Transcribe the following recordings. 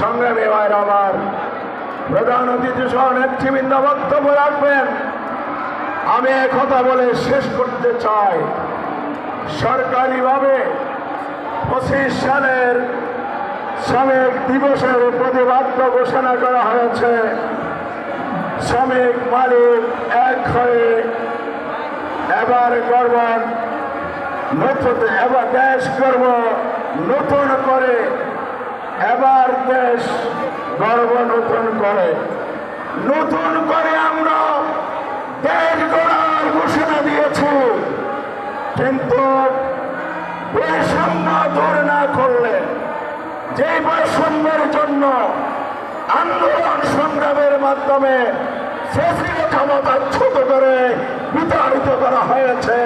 সংগ্রামী ভাইয়ের আমার প্রধান অতিথি সহ নেতৃবৃন্দ বক্তব্য রাখবেন। আমি কথা বলে শেষ করতে চাই। সরকারিভাবে পঁচিশ সালের শ্রমিক দিবসের প্রতিবাদ্য ঘোষণা করা হয়েছে। শ্রমিক মালিক এক হয়ে এবার করবেন নতুন, এবার দেশ করব নতুন করে এবার দেশ গর্ব নতুন করে। নতুন করে আমরা দেশ গড়ার ঘোষণা দিয়েছি। কিন্তু বৈষম্য দূর না করলে, যে বৈষম্যের জন্য আন্দোলন সংগ্রামের মাধ্যমে ফসিল ক্ষমতা ছোট করে বিতাড়িত করা হয়েছে,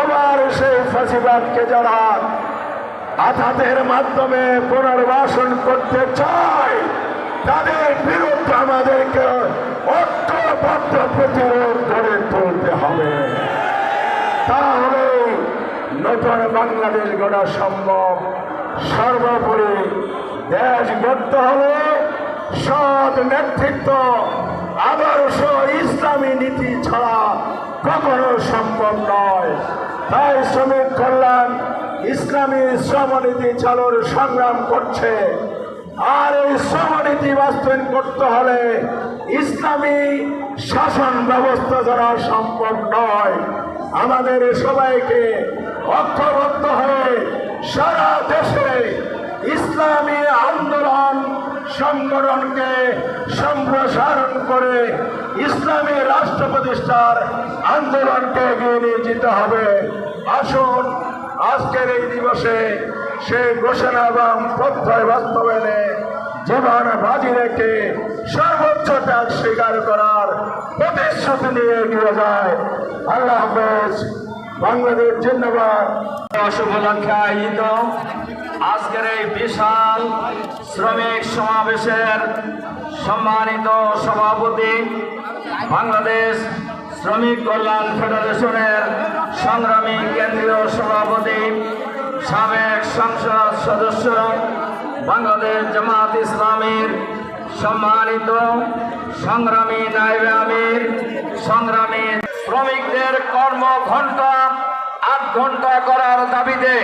আবার সেই ফসিবাদকে যারা আঘাতের মাধ্যমে পুনর্বাসন করতে চায় তাদের বিরুদ্ধে আমাদেরকে ঐক্যবদ্ধ প্রতিরোধ করে তুলতে হবে। তাহলে নতুন বাংলাদেশ গড়া সম্ভব। সর্বোপরি দেশ গড়তে হবে সৎ নেতৃত্ব, আদর্শ ইসলামী নীতি ছাড়া কখনো সম্ভব নয়। তাই শ্রমিক কল্যাণ ইসলামী শ্রমনীতি চালুর সংগ্রাম করছে। আর এই শ্রমনীতি বাস্তবায়ন করতে হলে ইসলামী শাসন ব্যবস্থা দ্বারা সম্ভব নয়। আমাদের সবাইকে ঐক্যবদ্ধ হয়ে সারা দেশে ইসলামী আন্দোলন সংগঠনকে সম্প্রসারণ করে ইসলামী রাষ্ট্র প্রতিষ্ঠার আন্দোলনকে এগিয়ে নিয়ে যেতে হবে। আসুন, আজকের এই দিবসে সেই ঘোষণা এবং প্রত্যয় বাস্তবায়নে জীবন বাজি রেখে সর্বোচ্চ ত্যাগ স্বীকার করার প্রতিশ্রুতি নিয়ে এগিয়ে যায়। আল্লাহ হাফেজ। বাংলাদেশ জিন্দাবাদ। শুভ লক্ষ্যে আয়োজিত আজকের এই বিশাল শ্রমিক সমাবেশের সম্মানিত সভাপতি বাংলাদেশ শ্রমিক কল্যাণ ফেডারেশনের সংগ্রামী কেন্দ্রীয় সভাপতি, সাবেক সংসদ সদস্য, বাংলাদেশ জামাত ইসলামীর সম্মানিত সংগ্রামী নাইবে আমির, সংগ্রামী শ্রমিকদের কর্ম ঘণ্টা আট ঘণ্টা করার দাবিতে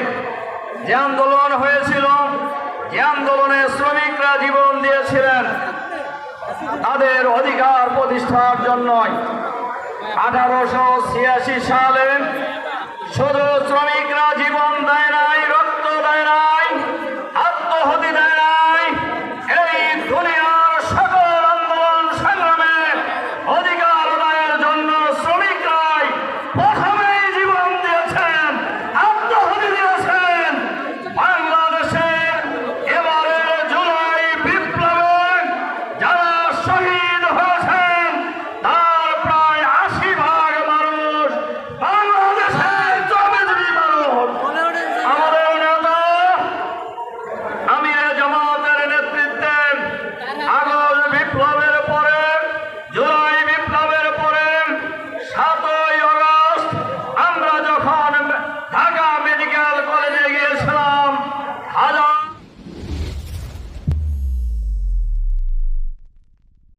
যে আন্দোলন হয়েছিল, যে আন্দোলনে শ্রমিকরা জীবন দিয়েছিলেন, তাদের অধিকার প্রতিষ্ঠার জন্যই আঠারোশো ছিয়াশি সালে শুধু শ্রমিকরা জীবন দেয়